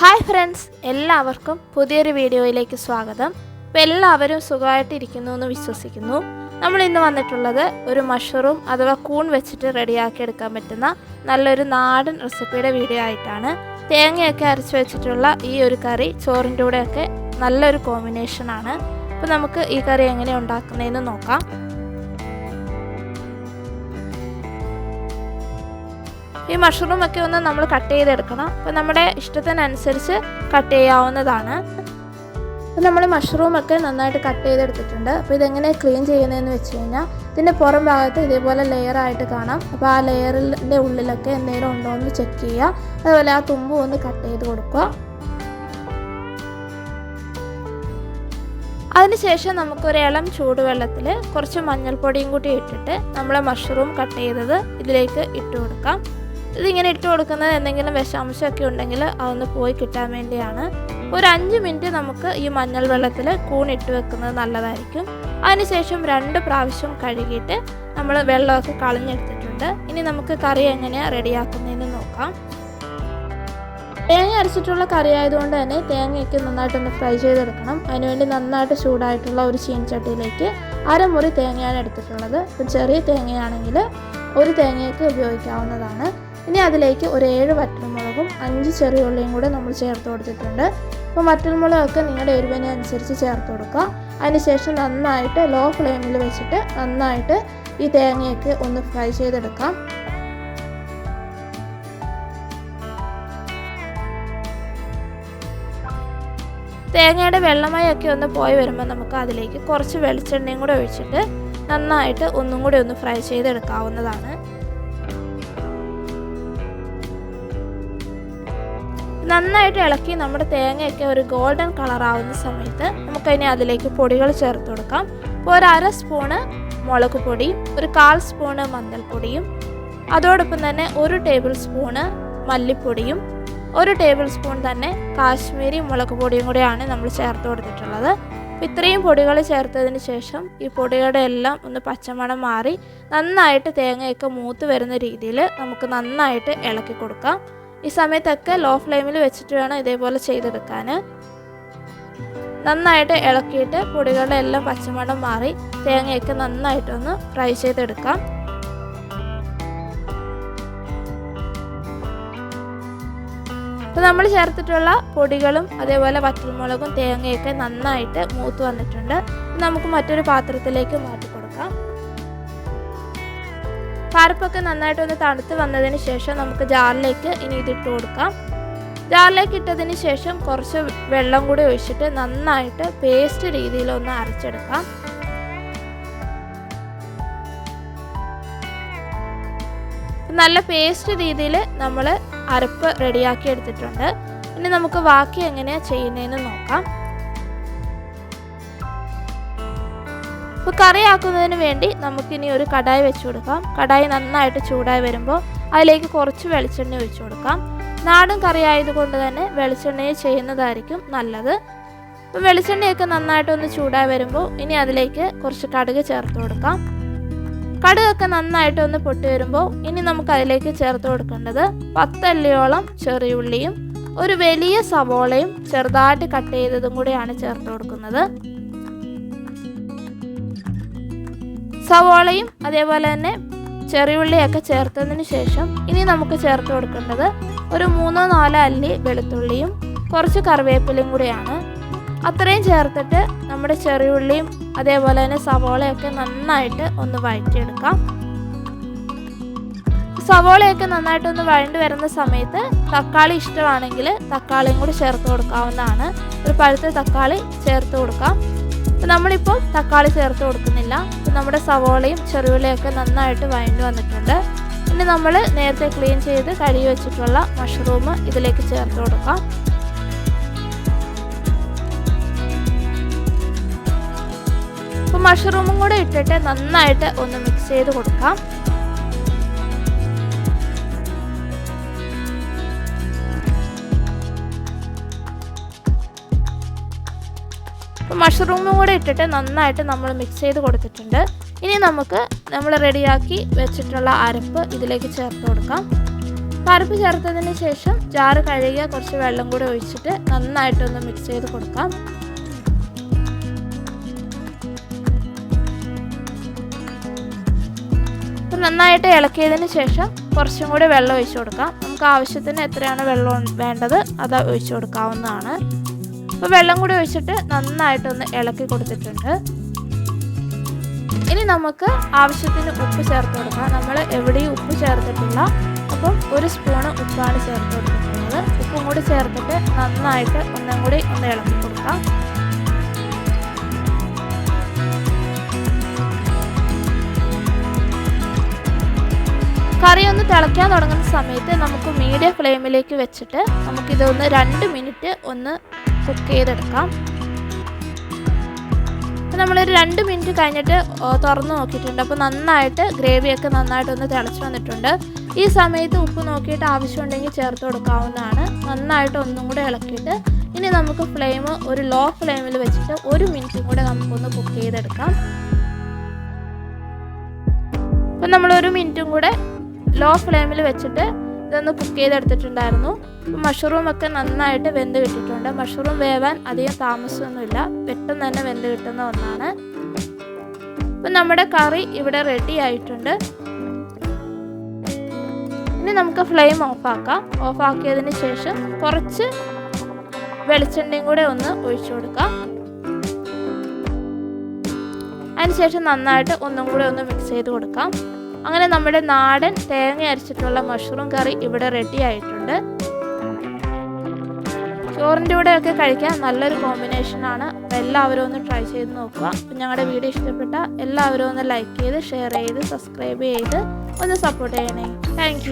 Hi friends എല്ലാവർക്കും പുതിയൊരു വീഡിയോയിലേക്ക് സ്വാഗതം. അപ്പോൾ എല്ലാവരും സുഖമായിട്ടിരിക്കുന്നു എന്ന് വിശ്വസിക്കുന്നു. നമ്മൾ ഇന്ന് വന്നിട്ടുള്ളത് ഒരു മഷ്റൂം അഥവാ കൂൺ വെച്ചിട്ട് റെഡിയാക്കി എടുക്കാൻ പറ്റുന്ന നല്ലൊരു നാടൻ റെസിപ്പിയുടെ വീഡിയോ ആയിട്ടാണ്. തേങ്ങയൊക്കെ അരച്ച് വെച്ചിട്ടുള്ള ഈ ഒരു കറി ചോറിന്റെ കൂടെയൊക്കെ നല്ലൊരു കോമ്പിനേഷനാണ് അപ്പോൾ നമുക്ക് ഈ കറി എങ്ങനെ ഉണ്ടാക്കുന്നതെന്ന് നോക്കാം. ഈ മഷ്റൂം ഒക്കെ ഒന്ന് നമ്മൾ കട്ട് ചെയ്തെടുക്കണം. അപ്പോൾ നമ്മുടെ ഇഷ്ടത്തിനനുസരിച്ച് കട്ട് ചെയ്യാവുന്നതാണ്. അപ്പോൾ നമ്മൾ മഷ്റൂം ഒക്കെ നന്നായിട്ട് കട്ട് ചെയ്തെടുത്തിട്ടുണ്ട്. അപ്പോൾ ഇതെങ്ങനെ ക്ലീൻ ചെയ്യുന്നതെന്ന് വെച്ച് കഴിഞ്ഞാൽ ഇതിന്റെ പുറം ഭാഗത്ത് ഇതേപോലെ ലെയർ ആയിട്ട് കാണാം. അപ്പോൾ ആ ലെയറിന്റെ ഉള്ളിലൊക്കെ എന്തെങ്കിലും ഉണ്ടോ എന്ന് ചെക്ക് ചെയ്യുക. അതുപോലെ ആ തുമ്പും ഒന്ന് കട്ട് ചെയ്ത് കൊടുക്കുക. അതിനുശേഷം നമുക്കൊരു ഇളം ചൂടുവെള്ളത്തിൽ കുറച്ച് മഞ്ഞൾപ്പൊടിയും കൂടി ഇട്ടിട്ട് നമ്മൾ മഷ്റൂം കട്ട് ചെയ്തത് ഇതിലേക്ക് ഇട്ട് കൊടുക്കാം. ഇതിങ്ങനെ ഇട്ട് കൊടുക്കുന്നത് എന്തെങ്കിലും വിഷാംശമൊക്കെ ഉണ്ടെങ്കിൽ അതൊന്ന് പോയി കിട്ടാൻ വേണ്ടിയാണ്. ഒരു അഞ്ച് മിനിറ്റ് നമുക്ക് ഈ മഞ്ഞൾ വെള്ളത്തിൽ കൂണിട്ട് വെക്കുന്നത് നല്ലതായിരിക്കും. അതിനുശേഷം രണ്ട് പ്രാവശ്യം കഴുകിയിട്ട് നമ്മൾ വെള്ളമൊക്കെ കളഞ്ഞെടുത്തിട്ടുണ്ട്. ഇനി നമുക്ക് കറി എങ്ങനെയാണ് റെഡിയാക്കുന്നതെന്ന് നോക്കാം. തേങ്ങ അരച്ചിട്ടുള്ള കറി ആയതുകൊണ്ട് തന്നെ തേങ്ങയൊക്കെ നന്നായിട്ടൊന്ന് ഫ്രൈ ചെയ്തെടുക്കണം. അതിനുവേണ്ടി നന്നായിട്ട് ചൂടായിട്ടുള്ള ഒരു ചീൻചട്ടിയിലേക്ക് അരമുറി തേങ്ങയാണ് എടുത്തിട്ടുള്ളത്. ഇപ്പം ചെറിയ തേങ്ങയാണെങ്കിൽ ഒരു തേങ്ങയൊക്കെ ഉപയോഗിക്കാവുന്നതാണ്. ഇനി അതിലേക്ക് ഒരു ഏഴ് വറ്റൽമുളകും അഞ്ച് ചെറിയ ഉള്ളിയും കൂടെ നമ്മൾ ചേർത്ത് കൊടുത്തിട്ടുണ്ട്. അപ്പോൾ വറ്റൽമുളകൊക്കെ നിങ്ങളുടെ എരിവിനെ അനുസരിച്ച് ചേർത്ത് കൊടുക്കുക. അതിനുശേഷം നന്നായിട്ട് ലോ ഫ്ലെയിമിൽ വെച്ചിട്ട് നന്നായിട്ട് ഈ തേങ്ങയൊക്കെ ഒന്ന് ഫ്രൈ ചെയ്തെടുക്കാം. തേങ്ങയുടെ വെള്ളമയൊക്കെ ഒന്ന് പോയി വരുമ്പോൾ നമുക്ക് അതിലേക്ക് കുറച്ച് വെളിച്ചെണ്ണയും കൂടെ ഒഴിച്ചിട്ട് നന്നായിട്ട് ഒന്നും കൂടി ഒന്ന് ഫ്രൈ ചെയ്തെടുക്കാവുന്നതാണ്. നന്നായിട്ട് ഇളക്കി നമ്മുടെ തേങ്ങയൊക്കെ ഒരു ഗോൾഡൻ കളർ ആവുന്ന സമയത്ത് നമുക്കതിനെ അതിലേക്ക് പൊടികൾ ചേർത്ത് കൊടുക്കാം. ഇപ്പോൾ ഒരു അര സ്പൂണ് മുളക് പൊടിയും ഒരു കാൽ സ്പൂണ് മഞ്ഞൾപ്പൊടിയും അതോടൊപ്പം തന്നെ ഒരു ടേബിൾ സ്പൂണ് മല്ലിപ്പൊടിയും ഒരു ടേബിൾ സ്പൂൺ തന്നെ കാശ്മീരി മുളക് പൊടിയും കൂടെയാണ് നമ്മൾ ചേർത്ത് കൊടുത്തിട്ടുള്ളത്. അപ്പോൾ ഇത്രയും പൊടികൾ ചേർത്തതിന് ശേഷം ഈ പൊടികളുടെ എല്ലാം ഒന്ന് പച്ചമണം മാറി നന്നായിട്ട് തേങ്ങയൊക്കെ മൂത്ത് വരുന്ന രീതിയിൽ നമുക്ക് നന്നായിട്ട് ഇളക്കി കൊടുക്കാം. ഈ സമയത്തൊക്കെ ലോ ഫ്ലെയിമിൽ വെച്ചിട്ട് വേണം ഇതേപോലെ ചെയ്തെടുക്കാൻ. നന്നായിട്ട് ഇളക്കിയിട്ട് പൊടികളുടെ എല്ലാം പച്ചമണം മാറി തേങ്ങയൊക്കെ നന്നായിട്ടൊന്ന് ഫ്രൈ ചെയ്തെടുക്കാം. അപ്പോൾ നമ്മൾ ചേർത്തിട്ടുള്ള പൊടികളും അതേപോലെ വറ്റൽമുളകും തേങ്ങയൊക്കെ നന്നായിട്ട് മൂത്ത് വന്നിട്ടുണ്ട്. നമുക്ക് മറ്റൊരു പാത്രത്തിലേക്ക് മാറ്റി പരിപ്പൊക്കെ നന്നായിട്ടൊന്ന് തണുത്ത് വന്നതിന് ശേഷം നമുക്ക് ജാറിലേക്ക് ഇനി ഇതിട്ട് കൊടുക്കാം. ജാറിലേക്ക് ഇട്ടതിന് ശേഷം കുറച്ച് വെള്ളം കൂടി ഒഴിച്ചിട്ട് നന്നായിട്ട് പേസ്റ്റ് രീതിയിലൊന്ന് അരച്ചെടുക്കാം. നല്ല പേസ്റ്റ് രീതിയിൽ നമ്മൾ അരപ്പ് റെഡിയാക്കി എടുത്തിട്ടുണ്ട്. ഇനി നമുക്ക് ബാക്കി എങ്ങനെയാണ് ചെയ്യുന്നതെന്ന് നോക്കാം. ഇപ്പോൾ കറിയാക്കുന്നതിന് വേണ്ടി നമുക്കിനി ഒരു കടായി വെച്ച് കൊടുക്കാം. കടായി നന്നായിട്ട് ചൂടായി വരുമ്പോൾ അതിലേക്ക് കുറച്ച് വെളിച്ചെണ്ണ ഒഴിച്ചു കൊടുക്കാം. നാടൻ കറി ആയതുകൊണ്ട് തന്നെ വെളിച്ചെണ്ണയെ ചെയ്യുന്നതായിരിക്കും നല്ലത്. അപ്പോൾ വെളിച്ചെണ്ണയൊക്കെ നന്നായിട്ടൊന്ന് ചൂടായി വരുമ്പോൾ ഇനി അതിലേക്ക് കുറച്ച് കടുക് ചേർത്ത് കൊടുക്കാം. കടുകൊക്കെ നന്നായിട്ടൊന്ന് പൊട്ടി വരുമ്പോൾ ഇനി നമുക്ക് അതിലേക്ക് ചേർത്ത് കൊടുക്കേണ്ടത് പത്തല്ലിയോളം ചെറിയുള്ളിയും ഒരു വലിയ സവോളയും ചെറുതായിട്ട് കട്ട് ചെയ്തതും കൂടെയാണ് ചേർത്ത് കൊടുക്കുന്നത്. സവോളയും അതേപോലെ തന്നെ ചെറിയുള്ളിയൊക്കെ ചേർത്തതിന് ശേഷം ഇനി നമുക്ക് ചേർത്ത് കൊടുക്കേണ്ടത് ഒരു മൂന്നോ നാലോ അല്ലി വെളുത്തുള്ളിയും കുറച്ച് കറിവേപ്പിലയും കൂടിയാണ്. അത്രയും ചേർത്തിട്ട് നമ്മുടെ ചെറിയുള്ളിയും അതേപോലെ തന്നെ സവോളയൊക്കെ നന്നായിട്ട് ഒന്ന് വഴറ്റിയെടുക്കാം. സവോളയൊക്കെ നന്നായിട്ട് ഒന്ന് വഴണ്ട് വരുന്ന സമയത്ത് തക്കാളി ഇഷ്ടമാണെങ്കിൽ തക്കാളിയും കൂടി ചേർത്ത് കൊടുക്കാവുന്നതാണ്. ഒരു പഴുത്ത തക്കാളി ചേർത്ത് കൊടുക്കാം. അപ്പം നമ്മളിപ്പോൾ തക്കാളി ചേർത്ത് കൊടുക്കുന്നില്ല. നമ്മുടെ സവോളയും ചെറിയുള്ളിയൊക്കെ നന്നായിട്ട് വഴണ്ട് വന്നിട്ടുണ്ട്. ഇനി നമ്മൾ നേരത്തെ ക്ലീൻ ചെയ്ത് കഴുകി വെച്ചിട്ടുള്ള മഷ്റൂം ഇതിലേക്ക് ചേർത്ത് കൊടുക്കാം. അപ്പോൾ മഷ്റൂമും കൂടെ ഇട്ടിട്ട് നന്നായിട്ട് ഒന്ന് മിക്സ് ചെയ്ത് കൊടുക്കാം. മഷ്റൂമും കൂടെ ഇട്ടിട്ട് നന്നായിട്ട് നമ്മൾ മിക്സ് ചെയ്ത് കൊടുത്തിട്ടുണ്ട്. ഇനി നമുക്ക് നമ്മൾ റെഡിയാക്കി വെച്ചിട്ടുള്ള അരപ്പ് ഇതിലേക്ക് ചേർത്ത് കൊടുക്കാം. അരപ്പ് ചേർത്തതിന് ശേഷം ജാറ് കഴുകിയ കുറച്ച് വെള്ളം കൂടി ഒഴിച്ചിട്ട് നന്നായിട്ടൊന്ന് മിക്സ് ചെയ്ത് കൊടുക്കാം. നന്നായിട്ട് ഇളക്കിയതിന് ശേഷം കുറച്ചും കൂടി വെള്ളം ഒഴിച്ചു കൊടുക്കാം. നമുക്ക് ആവശ്യത്തിന് എത്രയാണ് വെള്ളം വേണ്ടത് അത് ഒഴിച്ചു കൊടുക്കാവുന്നതാണ്. അപ്പോൾ വെള്ളം കൂടി ഒഴിച്ചിട്ട് നന്നായിട്ടൊന്ന് ഇളക്കി കൊടുത്തിട്ടുണ്ട്. ഇനി നമുക്ക് ആവശ്യത്തിന് ഉപ്പ് ചേർത്ത് കൊടുക്കാം. നമ്മൾ എവിടെയും ഉപ്പ് ചേർത്തിട്ടില്ല. അപ്പം ഒരു സ്പൂണ് ഉപ്പാണ് ചേർത്ത് കൊടുത്തിട്ടുള്ളത്. ഉപ്പും കൂടി ചേർത്തിട്ട് നന്നായിട്ട് ഒന്നും കൂടി ഒന്ന് ഇളക്കി കൊടുക്കാം. കറി ഒന്ന് തിളയ്ക്കാൻ തുടങ്ങുന്ന സമയത്ത് നമുക്ക് മീഡിയം ഫ്ലെയിമിലേക്ക് വെച്ചിട്ട് നമുക്കിതൊന്ന് രണ്ട് മിനിറ്റ് ഒന്ന് കുക്ക് ചെയ്തെടുക്കാം. അപ്പോൾ നമ്മളൊരു രണ്ട് മിനിറ്റ് കഴിഞ്ഞിട്ട് തുറന്ന് നോക്കിയിട്ടുണ്ട്. അപ്പോൾ നന്നായിട്ട് ഗ്രേവിയൊക്കെ നന്നായിട്ട് ഒന്ന് തിളച്ച് വന്നിട്ടുണ്ട്. ഈ സമയത്ത് ഉപ്പ് നോക്കിയിട്ട് ആവശ്യമുണ്ടെങ്കിൽ ചേർത്ത് കൊടുക്കാവുന്നതാണ്. നന്നായിട്ട് ഒന്നും കൂടെ ഇളക്കിയിട്ട് ഇനി നമുക്ക് ഫ്ലെയിം ഒരു ലോ ഫ്ലെയിമിൽ വെച്ചിട്ട് ഒരു മിനിറ്റും കൂടെ നമുക്കൊന്ന് കുക്ക് ചെയ്തെടുക്കാം. അപ്പം നമ്മളൊരു മിനിറ്റും കൂടെ ലോ ഫ്ലെയിമിൽ വെച്ചിട്ട് ഇതൊന്ന് കുക്ക് ചെയ്തെടുത്തിട്ടുണ്ടായിരുന്നു. മഷ്റൂം ഒക്കെ നന്നായിട്ട് വെന്ത് കിട്ടിയിട്ടുണ്ട്. മഷ്റൂം വേവാൻ അധികം താമസമൊന്നുമില്ല. പെട്ടെന്ന് തന്നെ വെന്ത് കിട്ടുന്ന ഒന്നാണ്. അപ്പം നമ്മുടെ കറി ഇവിടെ റെഡി ആയിട്ടുണ്ട്. ഇനി നമുക്ക് ഫ്ലെയിം ഓഫാക്കാം ഓഫാക്കിയതിന് ശേഷം കുറച്ച് വെളിച്ചെണ്ണയും കൂടെ ഒന്ന് ഒഴിച്ചു കൊടുക്കാം. അതിനുശേഷം നന്നായിട്ട് ഒന്നും കൂടെ ഒന്ന് മിക്സ് ചെയ്ത് കൊടുക്കാം. അങ്ങനെ നമ്മുടെ നാടൻ തേങ്ങ അരച്ചിട്ടുള്ള മഷ്റൂം കറി ഇവിടെ റെഡി ആയിട്ടുണ്ട്. ചോറിന്റെ ഒക്കെ കഴിക്കാൻ നല്ലൊരു കോമ്പിനേഷനാണ്. അപ്പോൾ എല്ലാവരും ഒന്ന് ട്രൈ ചെയ്ത് നോക്കുക. അപ്പം ഞങ്ങളുടെ വീഡിയോ ഇഷ്ടപ്പെട്ട എല്ലാവരും ഒന്ന് ലൈക്ക് ചെയ്ത് ഷെയർ ചെയ്ത് സബ്സ്ക്രൈബ് ചെയ്ത് ഒന്ന് സപ്പോർട്ട് ചെയ്യണേ. താങ്ക്